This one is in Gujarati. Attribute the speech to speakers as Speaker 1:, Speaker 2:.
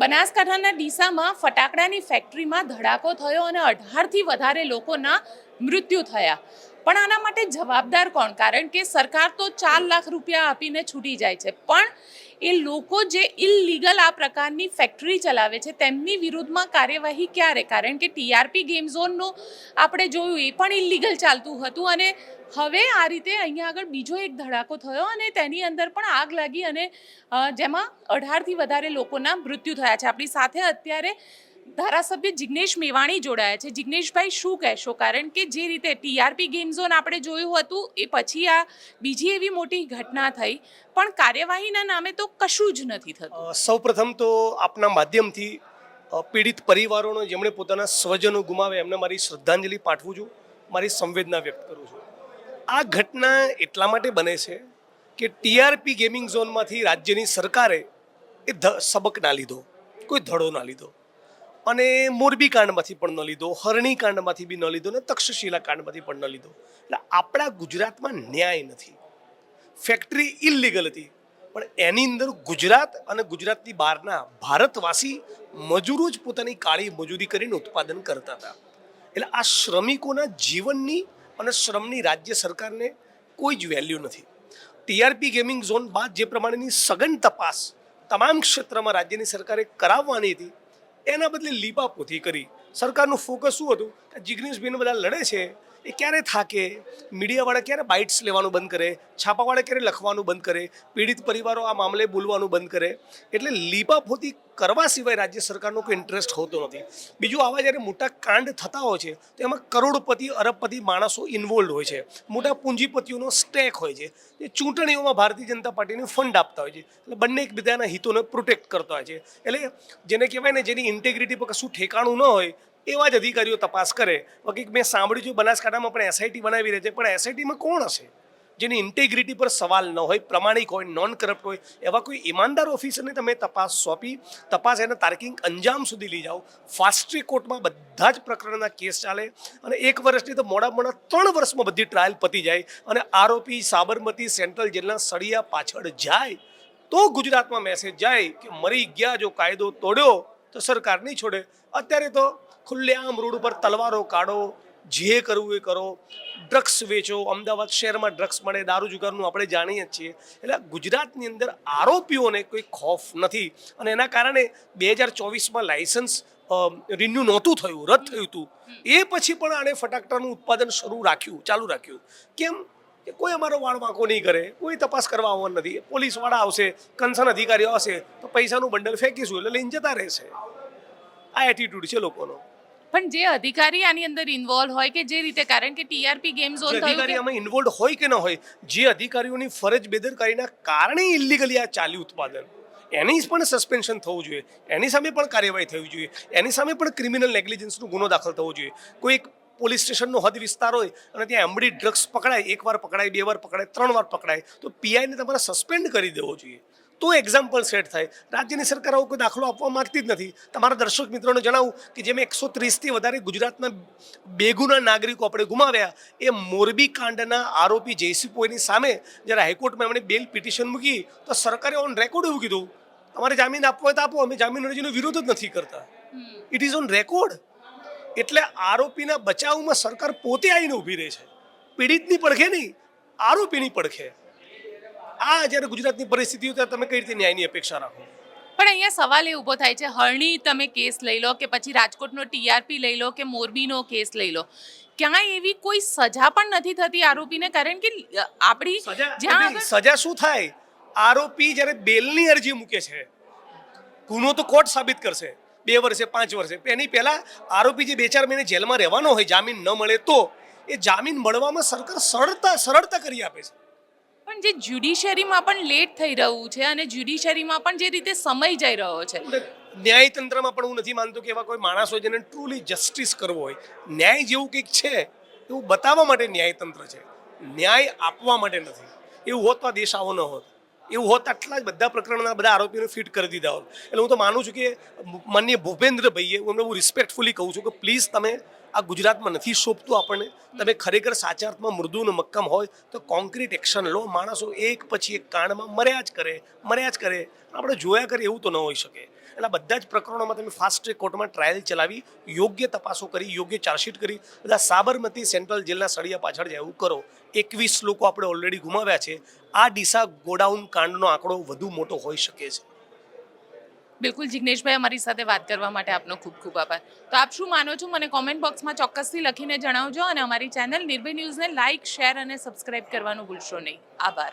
Speaker 1: બનાસકાંઠાના ડીસામાં ફટાકડાની ફેક્ટરીમાં ધડાકો થયો અને અઢારથી વધારે લોકોના મૃત્યુ થયા. પણ આના માટે જવાબદાર કોણ? કારણ કે સરકાર તો ચાર લાખ રૂપિયા આપીને છૂટી જાય છે. પણ એ લોકો જે ઇલલીગલ આ પ્રકારની ફેક્ટરી ચલાવે છે, તેમની વિરુદ્ધમાં કાર્યવાહી ક્યારે? કારણ કે ટીઆરપી ગેમ ઝોનનું આપણે જોયું, એ પણ ઇલલીગલ ચાલતું હતું અને હવે આ રીતે અહીંયા આગળ બીજો એક ધડાકો થયો અને તેની અંદર પણ આગ લાગી અને જેમાં અઢારથી વધારે લોકોના મૃત્યુ થયા છે. આપણી સાથે અત્યારે ધારાસભ્ય જિગ્નેશ મેવાણી જોડાયા છે. જિગ્નેશભાઈ, શું કહેશો? કારણ કે જે રીતે ટીઆરપી ગેમ ઝોન આપણે જોયું હતું, એ પછી આ બીજી એવી મોટી ઘટના થઈ. પણ કાર્યવાહીના નામે તો કશું જ નથી થતું.
Speaker 2: સૌપ્રથમ તો આપના માધ્યમથી પીડિત પરિવારોનો જેમણે પોતાના સ્વજનો ગુમાવે એમને મારી શ્રદ્ધાંજલિ પાઠવું છું. મારી સંવેદના વ્યક્ત કરું આ ઘટના એટલા માટે બને છે કે ટીઆરપી ગેમિંગ ઝોનમાંથી રાજ્યની સરકારે એ સબક ના લીધો, કોઈ ધડો ના લીધો. અને મોરબી કાંડમાંથી પણ ન લીધો, હરણી કાંડમાંથી બી ન લીધો ને તક્ષશિલા કાંડમાંથી પણ ન લીધો. એટલે આપણા ગુજરાતમાં ન્યાય નથી. ફેક્ટરી ઇલીગલ હતી. પણ એની અંદર ગુજરાત અને ગુજરાતની બહારના ભારતવાસી મજૂરો જ પોતાની કાળી મજૂરી કરીને ઉત્પાદન કરતા હતા. એટલે આ શ્રમિકોના જીવનની અને શ્રમની રાજ્ય સરકારને કોઈ જ વેલ્યુ નથી. ટીઆરપી ગેમિંગ ઝોન બાદ જે પ્રમાણેની સઘન તપાસ તમામ ક્ષેત્રમાં રાજ્યની સરકારે કરાવવાની હતી, એના બદલે લીપાપોથી કરી. સરકારનું ફોકસ શું હતું? કે જિગ્નેશભાઈને બધા લડે છે એ ક્યારે થાકે? મીડિયાવાળા ક્યારે બાઇટ્સ લેવાનું બંધ કરે? છાપાવાળા ક્યારે લખવાનું બંધ કરે? પીડિત પરિવારો આ મામલે બોલવાનું બંધ કરે? એટલે લીપાફોતી કરવા સિવાય રાજ્ય સરકારનો કોઈ ઇન્ટરેસ્ટ હોતો નથી. બીજું, આવા જ્યારે મોટા કાંડ થતા હોય છે, તો એમાં કરોડપતિ, અરબપતિ માણસો ઇન્વોલ્વ હોય છે. મોટા પૂંજીપતિઓનો સ્ટેક હોય છે. એ ચૂંટણીઓમાં ભારતીય જનતા પાર્ટીને ફંડ આપતા હોય છે. એટલે બંને એકબીજાના હિતોને પ્રોટેક્ટ કરતા હોય છે. એટલે જેને કહેવાય ને જેની ઇન્ટેગ્રિટી પર કશું ઠેકાણું ન હોય એવા જ અધિકારીઓ તપાસ કરે. બાકી મેં સાંભળ્યું છું બનાસકાંઠામાં પણ એસઆઈટી બનાવી રહી છે, પણ એસઆઈટીમાં કોણ હશે? જેની ઇન્ટેગ્રિટી પર સવાલ ન હોય, પ્રમાણિક હોય નોન કરપ્ટ હોય, એવા કોઈ ઈમાનદાર ઓફિસરને તમે તપાસ સોંપી, તપાસ એને તાર્કિક અંજામ સુધી લઈ જાઓ. ફાસ્ટ ટ્રેક કોર્ટમાં બધા જ પ્રકરણના કેસ ચાલે અને એક વર્ષની તો મોડા મોડા ત્રણ વર્ષમાં બધી ટ્રાયલ પતી જાય અને આરોપી સાબરમતી સેન્ટ્રલ જેલના સળિયા પાછળ જાય. તો ગુજરાતમાં મેસેજ જાય કે મરી ગયા જો કાયદો તોડ્યો તો સરકાર નહીં છોડે. અત્યારે તો ખુલ્લેઆમ રોડ ઉપર તલવારો કાઢો, જે કરવું એ કરો. ડ્રગ્સ વેચો. અમદાવાદ શહેરમાં ડ્રગ્સ મળે, દારૂ જુગારનું આપણે જાણીએ જ છીએ. એટલે ગુજરાતની અંદર આરોપીઓને કોઈ ખોફ નથી. અને એના કારણે બે હજાર ચોવીસમાં લાયસન્સ રિન્યુ નહોતું થયું, રદ થયું હતું. એ પછી પણ આણે ફટાકડાનું ઉત્પાદન શરૂ રાખ્યું, ચાલુ રાખ્યું. કેમ કે કોઈ અમારો વાળ વાંકો નહીં કરે, કોઈ તપાસ કરવા આવવાનું નથી. પોલીસવાળા આવશે, કન્સર્ન અધિકારીઓ આવશે, તો પૈસાનું બંડલ ફેંકીશું, એટલે લઈને જતા રહેશે. આ એટીટ્યુડ છે લોકોનો.
Speaker 1: પણ જે અધિકારી આની અંદર ઇન્વોલ્વ હોય કે જે રીતે કારણ કે ટીઆરપી ગેમ ઝોન થયું
Speaker 2: અધિકારી આમાં ઇન્વોલ્વ હોય કે ન હોય જે અધિકારીઓની ફરજ બેદરકારીના કારણે ઇલીગલી આ ચાલ્યું ઉત્પાદન. એની પણ સસ્પેન્શન થવું જોઈએ. એની સામે પણ કાર્યવાહી થવી જોઈએ. એની સામે પણ ક્રિમિનલ નેગ્લિજન્સનો ગુનો દાખલ થવો જોઈએ. કોઈ એક પોલીસ સ્ટેશનનો હદ વિસ્તાર હોય અને ત્યાં એમડી ડ્રગ્સ પકડાય એક વાર પકડાય બે વાર પકડાય ત્રણ વાર પકડાય તો પીઆઈને તમારે સસ્પેન્ડ કરી દેવો જોઈએ. તો એક્ઝામ્પલ સેટ થાય. રાજ્યની સરકાર આવો કોઈ દાખલો આપવા માગતી જ નથી. તમારા દર્શક મિત્રોને જણાવું કે જેમ એકસો ત્રીસથી વધારે ગુજરાતના બેગુના નાગરિકો આપણે ગુમાવ્યા એ મોરબી કાંડના આરોપી જયસિંહ સામે જ્યારે હાઈકોર્ટમાં એમણે બેલ પિટિશન મૂકી તો સરકારે ઓન રેકોર્ડ એવું કીધું તમારે જામીન આપવો હોય તો આપો અમે જામીન અરજીનો વિરોધ જ નથી કરતા. ઇટ ઇઝ ઓન રેકોર્ડ એટલે આરોપીના બચાવમાં સરકાર પોતે આવીને ઊભી રહે છે. પીડિતની પડખે નહીં આરોપીની પડખે. આ જ્યારે ગુજરાતની પરિસ્થિતિ હોય તમે કઈ રીતે ન્યાયની અપેક્ષા રાખો?
Speaker 1: પણ અહીંયા સવાલ એ ઊભો થાય છે હરણી તમે કેસ લઈ લો કે પછી રાજકોટનો ટીઆરપી લઈ લો કે મોરબીનો કેસ લઈ લો ક્યાંય એવી કોઈ સજા પણ નથી થતી આરોપીને? કારણ કે આપણી
Speaker 2: સજા
Speaker 1: જ્યાં
Speaker 2: સજા શું થાય? આરોપી જ્યારે બેલની અરજી મૂકે છે ગુનો તો કોર્ટ સાબિત કરશે બે વર્ષે પાંચ વર્ષે. એની પહેલાં આરોપી જે બે ચાર મહિને જેલમાં રહેવાનો હોય જામીન ન મળે તો એ જામીન મળવામાં સરકાર સરળતા સરળતા કરી આપે છે.
Speaker 1: પણ જે જ્યુડિશિયરીમાં પણ લેટ થઈ રહ્યું છે અને જ્યુડિશિયરીમાં પણ જે રીતે સમય જઈ રહ્યો છે.
Speaker 2: ન્યાયતંત્રમાં પણ હું નથી માનતો કે એવા કોઈ માણસ હોય જેને ટ્રુલી જસ્ટિસ કરવો હોય. ન્યાય જેવું કંઈક છે, એવું બતાવવા માટે ન્યાયતંત્ર છે. ન્યાય આપવા માટે નથી. એવું હોત તો દેશ આવો ન હોત. એવું હોત આટલા જ બધા પ્રકરણના બધા આરોપીઓને ફિટ કરી દીધા હોત. એટલે હું તો માનું છું કે માનનીય ભૂપેન્દ્રભાઈએ, હું એમને હું રિસ્પેક્ટફુલી કહું છું કે પ્લીઝ તમે આ ગુજરાતમાં નથી શોભતું આપણને. તમે ખરેખર સાચા અર્થમાં મૃદુ અને મક્કમ હોય તો કોન્ક્રીટ એક્શન લો. માણસો એક પછી એક કાંડમાં મર્યા જ કરે, મર્યા જ કરે. આપણે જોયા કરીએ એવું તો ન હોઈ શકે. એટલે આ બધા જ પ્રકરણોમાં તમે ફાસ્ટ ટ્રેક કોર્ટમાં ટ્રાયલ ચલાવી, યોગ્ય તપાસો કરી, યોગ્ય ચાર્જશીટ કરી, બધા સાબરમતી સેન્ટ્રલ જેલના સળિયા પાછળ જેવું કરો. એકવીસ લોકો આપણે ઓલરેડી ગુમાવ્યા છે. આ ડીસા ગોડાઉન કાંડનો આંકડો વધુ મોટો હોઈ શકે છે.
Speaker 1: બિલકુલ, જિગ્નેશભાઈ, અમારી સાથે વાત કરવા માટે આપનો ખૂબ ખૂબ આભાર. તો આપ શું માનો છો? મને કોમેન્ટ બોક્સમાં ચોક્કસથી લખીને જણાવજો અને અમારી ચેનલ નિર્ભય ન્યૂઝને લાઇક શેર અને સબસ્ક્રાઇબ કરવાનું ભૂલશો નહીં. આભાર.